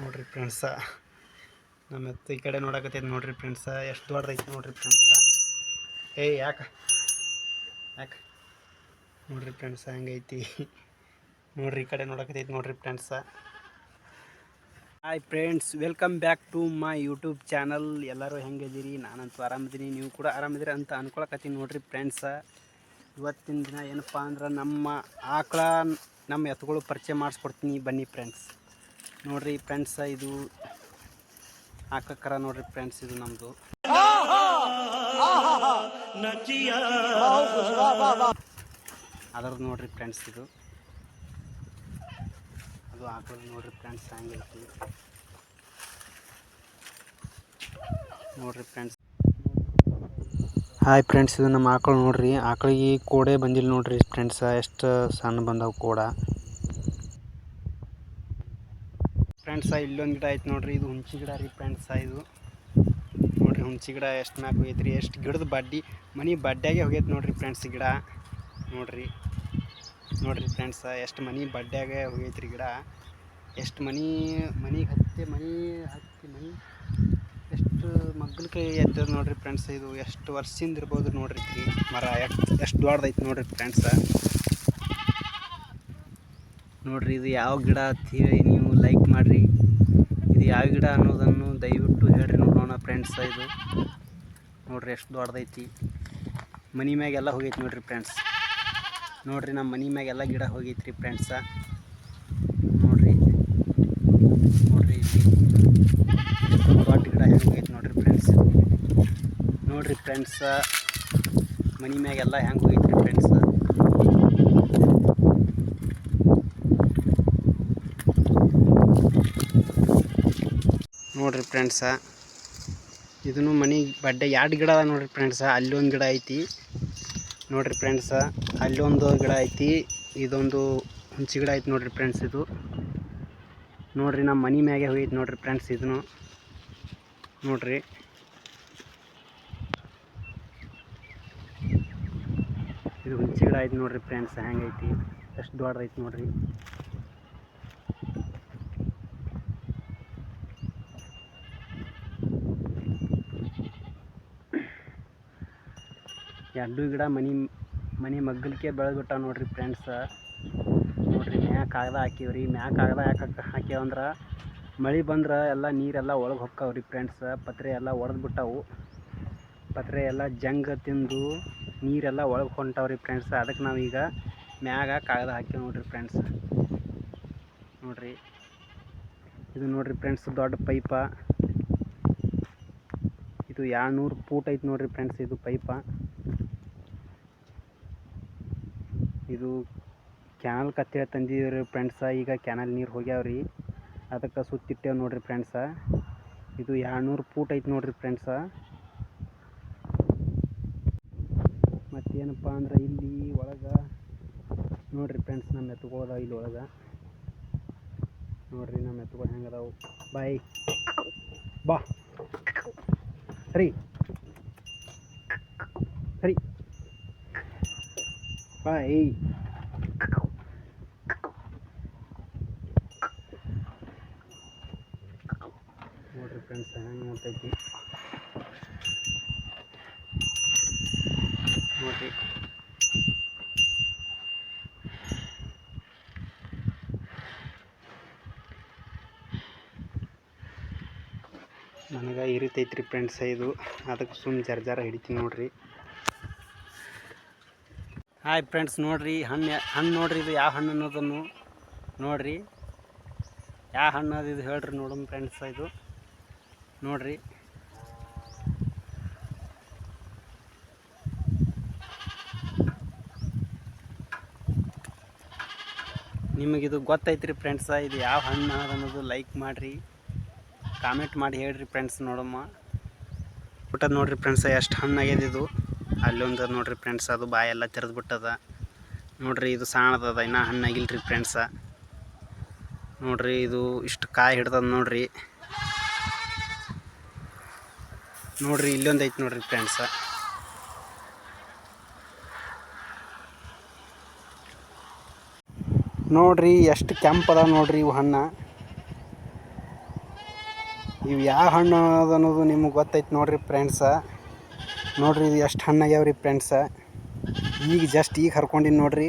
ನೋಡ್ರಿ ಫ್ರೆಂಡ್ಸ. ನಮ್ಮ ಎತ್ತ ಈ ಕಡೆ ನೋಡಕತ್ತೈತೆ ನೋಡ್ರಿ ಫ್ರೆಂಡ್ಸ. ಎಷ್ಟು ದೊಡ್ಡದೈತೆ ನೋಡ್ರಿ ಫ್ರೆಂಡ್ಸ. ಏಯ್, ಯಾಕೆ? ಯಾಕೆ? ನೋಡ್ರಿ ಫ್ರೆಂಡ್ಸ, ಹಂಗೈತಿ? ನೋಡ್ರಿ ಈ ಕಡೆ ನೋಡಕತ್ತೈತೆ ನೋಡ್ರಿ friends. Hi friends, welcome back to my YouTube channel. ಎಲ್ಲರೂ ಹೆಂಗಿದ್ದೀರಿ? ನಾನಂತೂ ಆರಾಮಿದ್ದೀನಿ. ನೀವು ಕೂಡ ಆರಾಮಿದ್ದೀರಿ ಅಂತ ಅನ್ಕೊಳಕತ್ತೀನಿ ನೋಡ್ರಿ ಫ್ರೆಂಡ್ಸ. ಇವತ್ತಿನ ದಿನ ಏನಪ್ಪ ಅಂದ್ರೆ ನಮ್ಮ ಆಕಳ, ನಮ್ಮ ಎತ್ತುಗಳು ಪರಿಚಯ ಮಾಡಿಸ್ಕೊಡ್ತೀನಿ ಬನ್ನಿ ಫ್ರೆಂಡ್ಸ್. ನೋಡ್ರಿ ಫ್ರೆಂಡ್ಸ್ ಇದು ಹಾಕಕ್ಕರ ನೋಡ್ರಿ ಫ್ರೆಂಡ್ಸ್ ಇದು ನಮ್ಮದು ಅದ್ರದ್ದು ನೋಡ್ರಿ ಫ್ರೆಂಡ್ಸ್ ಇದು. ಅದು ಹಾಕೋದು ನೋಡ್ರಿ ಫ್ರೆಂಡ್ಸ್ ಹಂಗೈತಿ ನೋಡ್ರಿ ಫ್ರೆಂಡ್ಸ್ ಹಾಯ್ ಫ್ರೆಂಡ್ಸ್ ಇದು ನಮ್ಮ ಆಕಳು ನೋಡ್ರಿ. ಆಕಳಿಗೆ ಕೋಡೆ ಬಂದಿಲ್ಲ ನೋಡ್ರಿ ಫ್ರೆಂಡ್ಸ್ ಎಷ್ಟು ಸಣ್ಣ ಬಂದವು ಕೋಡ. ಫ್ರೆಂಡ್ಸ ಇಲ್ಲೊಂದು ಗಿಡ ಐತೆ ನೋಡ್ರಿ, ಇದು ಹುಣ್ಚಿ ಗಿಡ ರೀ ಫ್ರೆಂಡ್ಸ ಇದು. ನೋಡ್ರಿ ಹುಣ್ಚಿ ಗಿಡ ಎಷ್ಟು ಮ್ಯಾಕ್ ರೀ ಎಷ್ಟು ಗಿಡದ ಬಡ್ಡಿ, ಮನೆ ಬಡ್ಡ್ಯಾಗೆ ಹೋಗೈತೆ ನೋಡ್ರಿ ಫ್ರೆಂಡ್ಸ್ ಗಿಡ. ನೋಡ್ರಿ ನೋಡ್ರಿ ಫ್ರೆಂಡ್ಸ ಎಷ್ಟು ಮನೆ ಬಡ್ಡ್ಯಾಗೆ ರೀ ಗಿಡ. ಎಷ್ಟು ಮನೆ ಮನೆಗೆ ಹತ್ತಿ, ಮನೆ ಹತ್ತಿ, ಮನೆ ಎಷ್ಟು ಮಗ್ಗಲ್ಕೈ ಎದ್ದದ ನೋಡ್ರಿ ಫ್ರೆಂಡ್ಸ್, ಇದು ಎಷ್ಟು ವರ್ಷದಿಂದ ಇರ್ಬೋದು ನೋಡ್ರಿ ಮರ ಎಷ್ಟು ಎಷ್ಟು ದೊಡ್ಡದೈತಿ ನೋಡ್ರಿ ಫ್ರೆಂಡ್ಸ. ನೋಡ್ರಿ, ಇದು ಯಾವ ಗಿಡ ಲೈಕ್ ಮಾಡಿರಿ. ಇದು ಯಾವ ಗಿಡ ಅನ್ನೋದನ್ನು ದಯವಿಟ್ಟು ಹೇಳ್ರಿ ನೋಡೋಣ ಫ್ರೆಂಡ್ಸ್ ಇದು. ನೋಡ್ರಿ ಎಷ್ಟು ದೊಡ್ಡದೈತಿ. ಮನಿ ಮ್ಯಾಗೆಲ್ಲ ಹೋಗೈತಿ ನೋಡ್ರಿ ಫ್ರೆಂಡ್ಸ್ ನೋಡ್ರಿ ನಮ್ಮ ಮನಿ ಮ್ಯಾಗೆಲ್ಲ ಗಿಡ ಹೋಗೈತ್ರಿ ಫ್ರೆಂಡ್ಸ ನೋಡ್ರಿ. ನೋಡ್ರಿ ದೊಡ್ಡ ಗಿಡ ಹೆಂಗೆ ಹೋಗೈತಿ ನೋಡ್ರಿ ಫ್ರೆಂಡ್ಸ್ ನೋಡ್ರಿ ಫ್ರೆಂಡ್ಸ ಮನಿ ಮ್ಯಾಗೆಲ್ಲ ಹೆಂಗೆ ಹೋಗೈತ್ರಿ ಫ್ರೆಂಡ್ಸ ನೋಡ್ರಿ ಫ್ರೆಂಡ್ಸ. ಇದನ್ನು ಮನೆ ಬಡ್ಡೆ ಎರಡು ಗಿಡ ಅದ ನೋಡ್ರಿ ಫ್ರೆಂಡ್ಸ. ಅಲ್ಲೊಂದು ಗಿಡ ಐತಿ. ನೋಡ್ರಿ ಫ್ರೆಂಡ್ಸ ಅಲ್ಲೊಂದು ಗಿಡ ಐತಿ. ಇದೊಂದು ಹುಂಚಿ ಗಿಡ ಐತಿ ನೋಡ್ರಿ ಫ್ರೆಂಡ್ಸ್ ಇದು. ನೋಡ್ರಿ ನಮ್ಮ ಮನೆ ಮ್ಯಾಗೆ ಹೋಯ್ತು ನೋಡ್ರಿ ಫ್ರೆಂಡ್ಸ್ ಇದನ್ನು ನೋಡ್ರಿ. ಇದು ಹುಂಚಿ ಗಿಡ ಐತಿ ನೋಡ್ರಿ ಫ್ರೆಂಡ್ಸ್. ಹೆಂಗೈತಿ ಎಷ್ಟು ದೊಡ್ಡದೈತಿ ನೋಡ್ರಿ. ಎರಡು ಗಿಡ ಮನೆ ಮನೆ ಮಗ್ಗಲಿಕ್ಕೆ ಬೆಳೆದ್ಬಿಟ್ಟ ನೋಡ್ರಿ ಫ್ರೆಂಡ್ಸ ನೋಡ್ರಿ ಮ್ಯಾಕ್ ಕಾಗದ ಹಾಕಿವ್ರಿ ಮ್ಯಾಕ್ ಕಾಗದ ಯಾಕೆ ಹಾಕ್ಯಾವಂದ್ರೆ ಮಳೆ ಬಂದ್ರೆ ಎಲ್ಲ ನೀರೆಲ್ಲ ಒಳಗೆ ಹೊಕ್ಕಾವ್ರಿ ಫ್ರೆಂಡ್ಸ ಪತ್ರೆ ಎಲ್ಲ ಒಡೆದು ಬಿಟ್ಟಾವು ಪತ್ರೆ ಎಲ್ಲ ಜಂಗ್ ತಿಂದು ನೀರೆಲ್ಲ ಒಳಗೆ ಹೊಂಟಾವ್ರಿ ಫ್ರೆಂಡ್ಸ್ ಅದಕ್ಕೆ ನಾವೀಗ ಮ್ಯಾಗ ಕಾಗದ ಹಾಕಿ ನೋಡ್ರಿ ಫ್ರೆಂಡ್ಸ್ ನೋಡ್ರಿ. ಇದು ನೋಡ್ರಿ ಫ್ರೆಂಡ್ಸ್ ದೊಡ್ಡ ಪೈಪ. ಇದು ಎರಡ್ನೂರು ಫೂಟ್ ಐತೆ ನೋಡ್ರಿ ಫ್ರೆಂಡ್ಸ್ ಇದು ಪೈಪ. ಇದು ಕ್ಯಾನಲ್ ಕತ್ತೇಳಿ ತಂದಿದ್ದೀವಿ ಫ್ರೆಂಡ್ಸ ಈಗ ಕ್ಯಾನಲ್ ನೀರು ಹೋಗ್ಯಾವ್ರಿ. ಅದಕ್ಕೆ ಸುತ್ತಿಟ್ಟೇವೆ ನೋಡ್ರಿ ಫ್ರೆಂಡ್ಸ ಇದು ಎರಡ್ನೂರು ಫೂಟ್ ಐತಿ ನೋಡ್ರಿ ಫ್ರೆಂಡ್ಸ ಮತ್ತೇನಪ್ಪ ಅಂದ್ರೆ ಇಲ್ಲಿ ಒಳಗೆ ನೋಡ್ರಿ ಫ್ರೆಂಡ್ಸ್ ನಮ್ಮ ಎತ್ತುಗಳದ ಇಲ್ಲಿ ಒಳಗೆ. ನೋಡ್ರಿ ನಮ್ಮ ಎತ್ತುಗಳು ಹೆಂಗದಾವು ಬಾಯ್. ಬಾ. ಸರಿ ಬಾಯ್ ನೋಡ್ರಿ ಫ್ರೆಂಡ್ಸ್ ಹೆಂಗೆ ಅಂತೈತಿ ನೋಡ್ರಿ ನನಗೆ ಇರಿತೈತ್ರಿ ಫ್ರೆಂಡ್ಸ್ ಇದು. ಅದಕ್ಕೆ ಸುಮ್ಮನೆ ಜರ್ ಜರ ಹಿಡಿತೀನಿ ನೋಡ್ರಿ. ಹಾಯ್ ಫ್ರೆಂಡ್ಸ್ ನೋಡ್ರಿ, ಹಣ್ಣು ಹಣ್ಣು ನೋಡ್ರಿ ಇದು ಯಾವ ಹಣ್ಣು ಅನ್ನೋದನ್ನು ನೋಡ್ರಿ. ಯಾವ ಹಣ್ಣು ಅದು ಇದು ಹೇಳ್ರಿ ನೋಡೋಣ ಫ್ರೆಂಡ್ಸ್ ಇದು. ನೋಡ್ರಿ. ನಿಮಗಿದು ಗೊತ್ತೈತ್ರಿ ಫ್ರೆಂಡ್ಸ ಇದು ಯಾವ ಹಣ್ಣು ಅದ ಅನ್ನೋದು ಲೈಕ್ ಮಾಡಿರಿ. ಕಾಮೆಂಟ್ ಮಾಡಿ ಹೇಳ್ರಿ ಫ್ರೆಂಡ್ಸ್ ನೋಡಮ್ಮ. ಊಟ ನೋಡ್ರಿ ಫ್ರೆಂಡ್ಸ ಎಷ್ಟು ಹಣ್ಣು ಆಗ್ಯದ ಇದು. ಅಲ್ಲೊಂದು ನೋಡ್ರಿ ಫ್ರೆಂಡ್ಸ್ ಅದು ಬಾಯೆಲ್ಲ ತೆರೆದು ಬಿಟ್ಟದ. ನೋಡ್ರಿ ಇದು ಸಾಣದದ, ಇನ್ನೂ ಹಣ್ಣಾಗಿಲ್ರಿ ಫ್ರೆಂಡ್ಸ ನೋಡ್ರಿ ಇದು ಇಷ್ಟು ಕಾಯಿ ಹಿಡ್ದದ ನೋಡ್ರಿ. ನೋಡ್ರಿ ಇಲ್ಲೊಂದು ಐತೆ ನೋಡ್ರಿ ಫ್ರೆಂಡ್ಸ ನೋಡ್ರಿ ಎಷ್ಟು ಕೆಂಪದ ನೋಡ್ರಿ ಇವು ಹಣ್ಣು. ಇವು ಯಾವ ಹಣ್ಣು ಅನ್ನೋದು ನಿಮ್ಗೆ ಗೊತ್ತೈತೆ ನೋಡ್ರಿ ಫ್ರೆಂಡ್ಸ ನೋಡ್ರಿ ಇದು ಎಷ್ಟು ಹಣ್ಣಾಗ್ಯಾವ ರೀ ಫ್ರೆಂಡ್ಸ ಈಗ ಜಸ್ಟ್ ಈಗ ಹರ್ಕೊಂಡಿನಿ ನೋಡ್ರಿ.